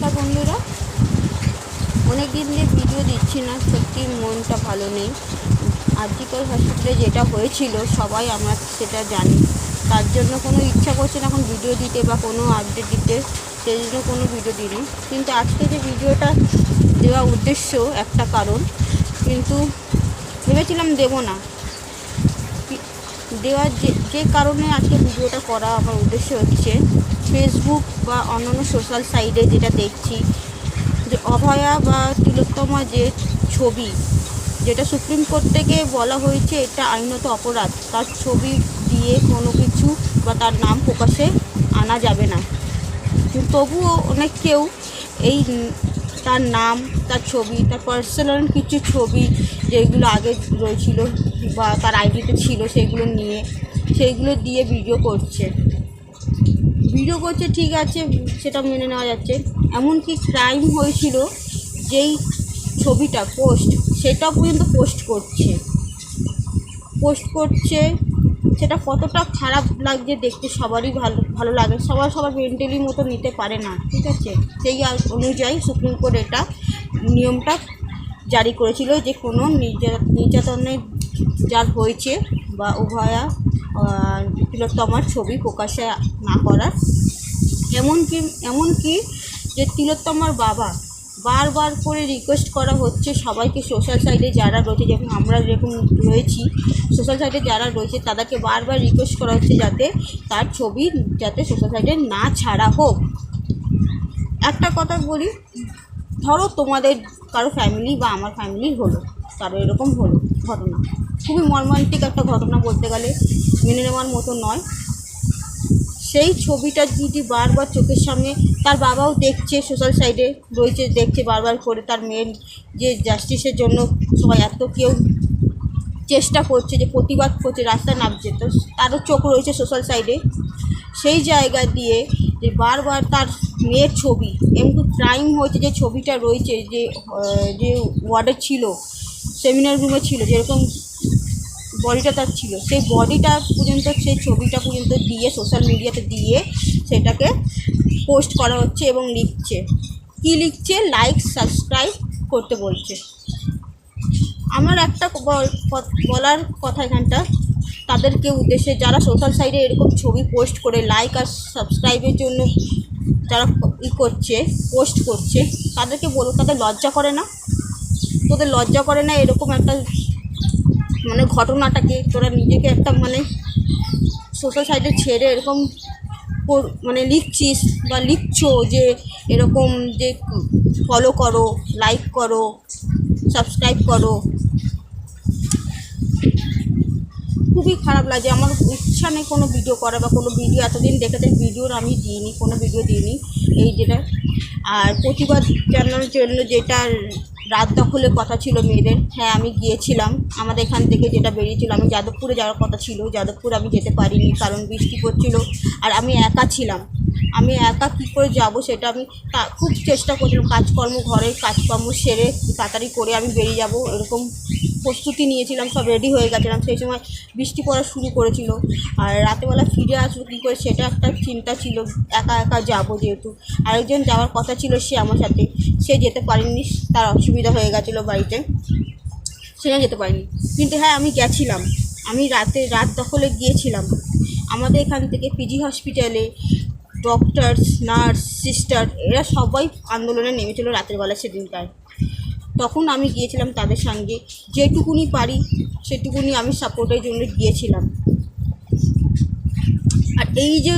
নমস্কার বন্ধুরা অনেক দিন দিয়ে ভিডিও দিচ্ছি না, সত্যি মনটা ভালো নেই। আর্জিকল হসপিটালে যেটা হয়েছিল, সবাই আমরা সেটা জানি। তার জন্য কোনো ইচ্ছা করছে না এখন ভিডিও দিতে বা কোনো আপডেট দিতে, সেই জন্য কোনো ভিডিও দিইনি। কিন্তু আজকে যে ভিডিওটা দেওয়া উদ্দেশ্য একটা কারণ, কিন্তু ভেবেছিলাম দেবো না। দেওয়ার যে যে কারণে আজকে ভিডিওটা করা আমার উদ্দেশ্য হচ্ছে ফেসবুক বা অন্যান্য সোশ্যাল সাইটে যেটা দেখছি, যে অভয়া বা তিলোত্তমা যে ছবি, যেটা সুপ্রিম কোর্ট থেকে বলা হয়েছে এটা আইনত অপরাধ। তার ছবি দিয়ে কোনো কিছু বা তার নাম প্রকাশে আনা যাবে না। তবুও অনেক কেউ এই তার নাম, তার ছবি, তার পার্সোনাল কিছু ছবি যেগুলো আগে রয়েছিল বা তার আইডিতে ছিল, সেগুলো নিয়ে সেইগুলো দিয়ে ভিডিও করছে। ভিডিও করছে, ঠিক আছে, সেটা মেনে নেওয়া যাচ্ছে। এমনকি ক্রাইম হয়েছিল যেই ছবিটা পোস্ট সেটা পর্যন্ত পোস্ট করছে। পোস্ট করছে, সেটা কতটা খারাপ লাগছে দেখতে সবারই ভালো ভালো লাগে। সবার সবার মেন্টালি মতো নিতে পারে না, ঠিক আছে? সেই অনুযায়ী সুপ্রিম কোর্ট এটা নিয়মটা জারি করেছিল যে কোনো নির্যা- নির্যাতনের যার হয়েছে বা উভয়া তিলোত্তমার ছবি প্রকাশে না করার। এমনকি এমনকি যে তিলোত্তমার বাবা বারবার করে রিকোয়েস্ট করা হচ্ছে সবাইকে সোশ্যাল সাইটে যারা রয়েছে, যেমন আমরা যেরকম রয়েছি সোশ্যাল সাইটে যারা রয়েছে তাদেরকে বারবার রিকোয়েস্ট করা হচ্ছে যাতে তার ছবি যাতে সোশ্যাল সাইটে না ছাড়া হোক। একটা কথা বলি, ধরো তোমাদের কারও ফ্যামিলি বা আমার ফ্যামিলি হলো। কারও এরকম হলো ঘটনা। খুবই মর্মান্তিক একটা ঘটনা বলতে গেলে, মেনে নেওয়ার মতো নয়। সেই ছবিটা যদি বারবার চোখের সামনে, তার বাবাও দেখছে সোশ্যাল সাইডে রয়েছে, দেখছে বারবার করে তার মেয়ের যে জাস্টিসের জন্য সবাই এত কেউ চেষ্টা করছে যে প্রতিবাদ করছে রাস্তায় নামছে, তো তারও চোখ রয়েছে সোশ্যাল সাইডে সেই জায়গা দিয়ে যে বারবার তার মেয়ের ছবি, এমনি ক্রাইম হয়েছে যে ছবিটা রয়েছে, যে যে ওয়ার্ডে ছিল সেমিনার রুমে ছিল, যেরকম বডিটা তার ছিল, সেই বডিটা পর্যন্ত, সেই ছবিটা পর্যন্ত দিয়ে সোশ্যাল মিডিয়াতে দিয়ে সেটাকে পোস্ট করা হচ্ছে এবং লিখছে। কী লিখছে? লাইক সাবস্ক্রাইব করতে বলছে। আমার একটা বল- বলার কথা এখানটা, তাদেরকে উদ্দেশ্যে যারা সোশ্যাল সাইডে এরকম ছবি পোস্ট করে লাইক আর সাবস্ক্রাইবের জন্য যারা ই করছে পোস্ট করছে, তাদেরকে বলো, তাদের লজ্জা করে না? তোদের লজ্জা করে না এরকম একটা মানে ঘটনাটাকে তোরা নিজেকে একটা মানে সোশ্যাল সাইটে ছেড়ে এরকম মানে লিখছিস বা লিখছো যে এরকম যে ফলো করো লাইক করো সাবস্ক্রাইব করো। খুবই খারাপ লাগে। আমার ইচ্ছা নেই কোনো ভিডিও করা বা কোনো ভিডিও এতদিন দেখেছেন ভিডিওর আমি দিইনি, কোনো ভিডিও দিইনি। এই যেটা, আর প্রতিবাদ জানানোর জন্য যেটা রাত দখলের কথা ছিল মেয়েদের। হ্যাঁ আমি গিয়েছিলাম। আমাদের এখান থেকে যেটা বেরিয়েছিল, আমি যাদবপুরে যাওয়ার কথা ছিল। যাদবপুর আমি যেতে পারিনি কারণ বৃষ্টি পড়ছিল। আর আমি একা ছিলাম। আমি একা কী করে যাব সেটা আমি খুব চেষ্টা করছিলাম। কাজকর্ম, ঘরের কাজকর্ম সেরে তাড়াতাড়ি করে আমি বেরিয়ে যাব। এরকম প্রস্তুতি নিয়েছিলাম, সব রেডি হয়ে গেছিলাম। সেই সময় বৃষ্টি পড়া শুরু করেছিল। আর রাতেবেলা ফিরে আসব কী করে সেটা একটা চিন্তা ছিল, একা একা যাব যেহেতু। আরেকজন যাওয়ার কথা ছিল সে আমার সাথে। সে যেতে পারেনি, তার অসুবিধা হয়ে গেছিল বাড়িতে। সে যেতে পারিনি। কিন্তু হ্যাঁ আমি গেছিলাম। আমি রাতে, রাত দখলে গিয়েছিলাম। আমাদের এখান থেকে পিজি হসপিটালে ডক্টরস নার্স সিস্টার এরা সবাই আন্দোলনে নেমেছিল রাতের বেলা সেদিনটায় তখন আমি গিয়েছিলাম তাদের সঙ্গে। যেটুকুনি পারি, সেটুকুনি আমি সাপোর্টের জন্য গিয়েছিলাম। আর এই যে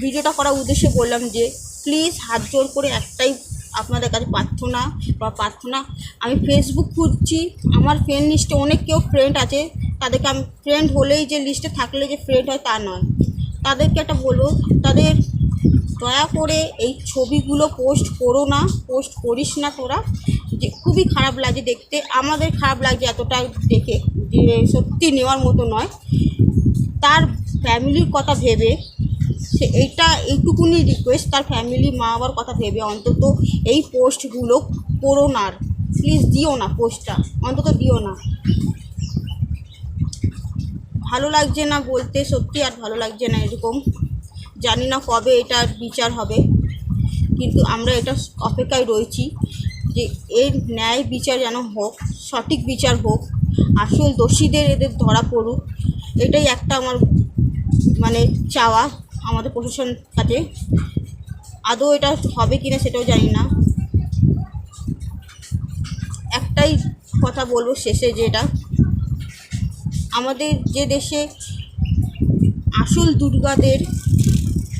ভিডিওটা করার উদ্দেশ্যে বললাম যে প্লিজ হাত জোর করে একটাই আপনাদের কাছে প্রার্থনা বা প্রার্থনা। আমি ফেসবুক খুঁজছি, আমার ফ্রেন্ড লিস্টে অনেক কেউ ফ্রেন্ড আছে। তাদেরকে আমি ফ্রেন্ড হলেই যে লিস্টে থাকলে যে ফ্রেন্ড হয় তা নয়। তাদেরকে একটা বলব, তাদের দয়া করে এই ছবিগুলো পোস্ট করো না পোস্ট করিস না তোরা। যে খুবই খারাপ লাগে দেখতে। আমাদের খারাপ লাগছে এতটা দেখে, যে সত্যি নেওয়ার মতো নয়। তার ফ্যামিলির কথা ভেবে, সে এইটা এইটুকুনি রিকোয়েস্ট তার ফ্যামিলি মা বাবার কথা ভেবে অন্তত এই পোস্টগুলো করো না প্লিজ দিও না পোস্টটা অন্তত দিও না। ভালো লাগছে না বলতে, সত্যি আর ভালো লাগছে না এরকম। জানি না কবে এটার বিচার হবে। কিন্তু আমরা এটা অপেক্ষায় রয়েছি যে এর ন্যায় বিচার যেন হোক, সঠিক বিচার হোক, আসল দোষীদের এদের ধরা পড়ুক, এটাই একটা আমার মানে চাওয়া আমাদের প্রশাসন কাছে। আদৌ এটা হবে কিনা সেটাও জানি না। একটাই কথা বলব শেষে যেটা আমাদের যে দেশে আসল দুর্গাদের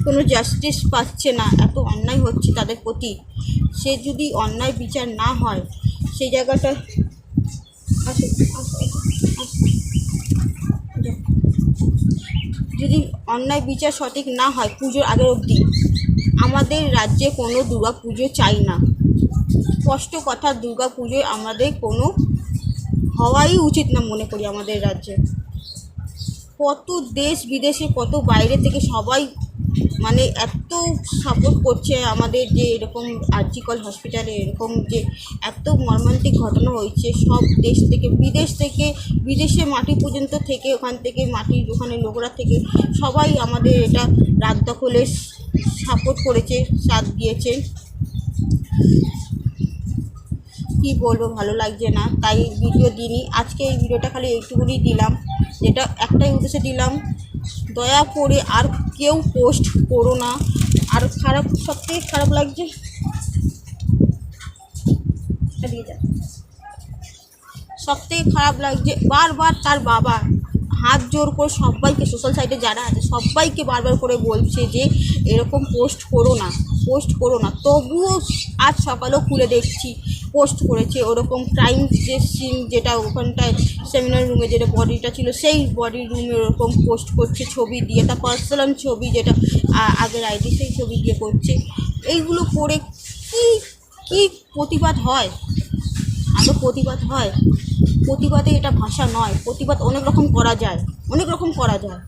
কোনো জাস্টিস পাচ্ছে না, এত অন্যায় হচ্ছে তাদের প্রতি। সে যদি অন্যায় বিচার না হয়, সেই জায়গাটা। যদি অন্যায় বিচার সঠিক না হয় পুজোর আগের অবধি, আমাদের রাজ্যে কোনো দুর্গা পুজো চাই না। স্পষ্ট কথা, দুর্গা পুজোয় আমাদের কোনো হওয়াই উচিত না মনে করি আমাদের রাজ্যে। কত দেশ বিদেশে, কত বাইরে থেকে সবাই মানে এত সাপোর্ট করছে আমাদের যে এরকম আর্জিকল হসপিটালে এরকম যে এত মর্মান্তিক ঘটনা হয়েছে, সব দেশ থেকে, বিদেশ থেকে, বিদেশে মাটি পর্যন্ত থেকে, ওখান থেকে মাটির ওখানে লোকরা থেকে সবাই আমাদের এটা রাত দখলে সাপোর্ট করেছে, সাথ দিয়েছে। কি বলব, ভালো লাগছে না। তাই ভিডিও দিইনি। আজকে এই ভিডিওটা খালি এইটুকুনি দিলাম। যেটা একটাই উদ্দেশ্যে দিলাম দয়া করে আর কেউ পোস্ট করো না। আর খারাপ, সবথেকে খারাপ লাগছে। এটা দিয়ে যা সব থেকে খারাপ লাগছে, বারবার তার বাবা হাত জোর করে সবাইকে সোশ্যাল সাইটে যারা আছে, সবাইকে বারবার করে বলছে যে এরকম পোস্ট করো না পোস্ট করো না। তবুও আজ সকালেও খুলে দেখছি পোস্ট করেছে। ওরকম ক্রাইম যে সিন যেটা ওখানটায় সেমিনার রুমে যেটা বডিটা ছিল, সেই বডি রুমে ওরকম পোস্ট করছে, ছবি দিয়ে। তার পার্সোনাল ছবি যেটা আগের আইডি সেই ছবি দিয়ে করছে। এইগুলো করে কি কি প্রতিবাদ হয়? আদৌ প্রতিবাদ হয়? প্রতিবাদে এটা ভাষা নয়, প্রতিবাদ অনেক রকম করা যায়, অনেক রকম করা যায়।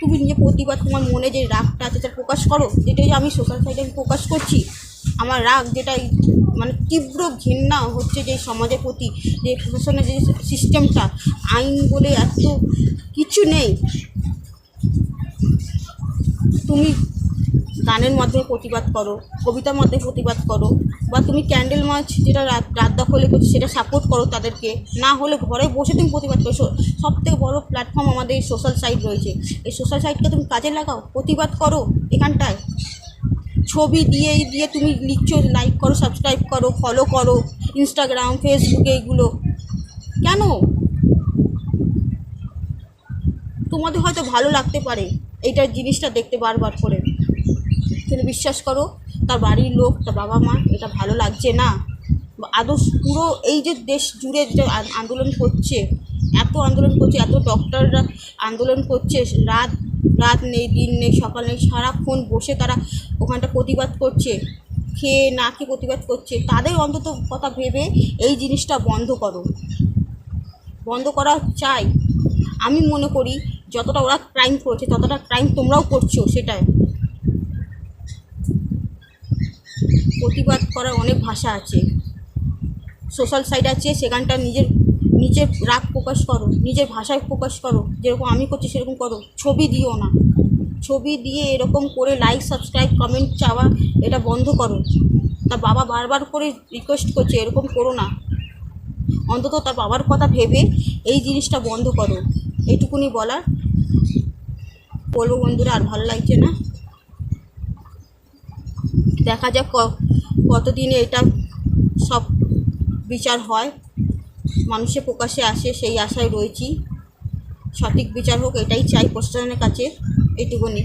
তুমি নিজে প্রতিবাদ, তোমার মনে যে রাগটা আছে সেটা প্রকাশ করো যেটাই আমি সোশ্যাল সাইডে আমি প্রকাশ করছি। আমার রাগ যেটা মানে তীব্র ঘৃণা হচ্ছে যে সমাজের প্রতি, যে প্রশাসনের যে সিস্টেমটা আইন বলে এত কিছু নেই। তুমি গানের মাধ্যমে প্রতিবাদ করো, কবিতার মাধ্যমে প্রতিবাদ করো, বা তুমি ক্যান্ডেল মার্চ যেটা রাত রাত দখলে করছ সেটা সাপোর্ট করো তাদেরকে, না হলে ঘরে বসে তুমি প্রতিবাদ করো। সব থেকে বড়ো প্ল্যাটফর্ম আমাদের এই সোশ্যাল সাইট রয়েছে। এই সোশ্যাল সাইটকে তুমি কাজে লাগাও, প্রতিবাদ করো এখানটায়। ছবি দিয়ে দিয়ে তুমি লিখছো লাইক করো সাবস্ক্রাইব করো ফলো করো ইনস্টাগ্রাম ফেসবুকে এইগুলো। কেন? তোমাদের হয়তো ভালো লাগতে পারে, এইটার জিনিসটা দেখতে বারবার করে। কিন্তু বিশ্বাস করো, তার বাড়ির লোক, তার বাবা মা, এটা ভালো লাগছে না। আদৌ পুরো এই যে দেশ জুড়ে যে আ- আন্দোলন করছে, এত আন্দোলন করছে, এত ডক্টররা আন্দোলন করছে, রাত রাত নেই, দিন নেই, সকাল নেই, সারাক্ষণ বসে তারা ওখানটা প্রতিবাদ করছে, খেয়ে না খেয়ে প্রতিবাদ করছে। তাদের অন্তত কথা ভেবে এই জিনিসটা বন্ধ করো। বন্ধ করা চাই। আমি মনে করি, যতটা ওরা ক্রাইম করছে, ততটা ক্রাইম তোমরাও করছ, সেটাই। প্রতিবাদ করার অনেক ভাষা আছে। সোশ্যাল সাইট আছে, সেখানটা নিজের নিজের রাগ প্রকাশ করো, নিজের ভাষায় প্রকাশ করো, যেরকম আমি করছি সেরকম করো, ছবি দিও না। ছবি দিয়ে এরকম করে লাইক সাবস্ক্রাইব কমেন্ট চাওয়া, এটা বন্ধ করো। তার বাবা বারবার করে রিকোয়েস্ট করছে, এরকম করো না। অন্তত তার বাবার কথা ভেবে এই জিনিসটা বন্ধ করো। এইটুকুনি বলার। বলব বন্ধুরা, আর ভালো লাগছে না? দেখা যাক কতদিনে এটা সব বিচার হয়? মানুষে প্রকাশে আসে, সেই আশায় রয়েছি। সঠিক বিচার হোক, এটাই চাই প্রশাসনের কাছে। এইটুকুনি।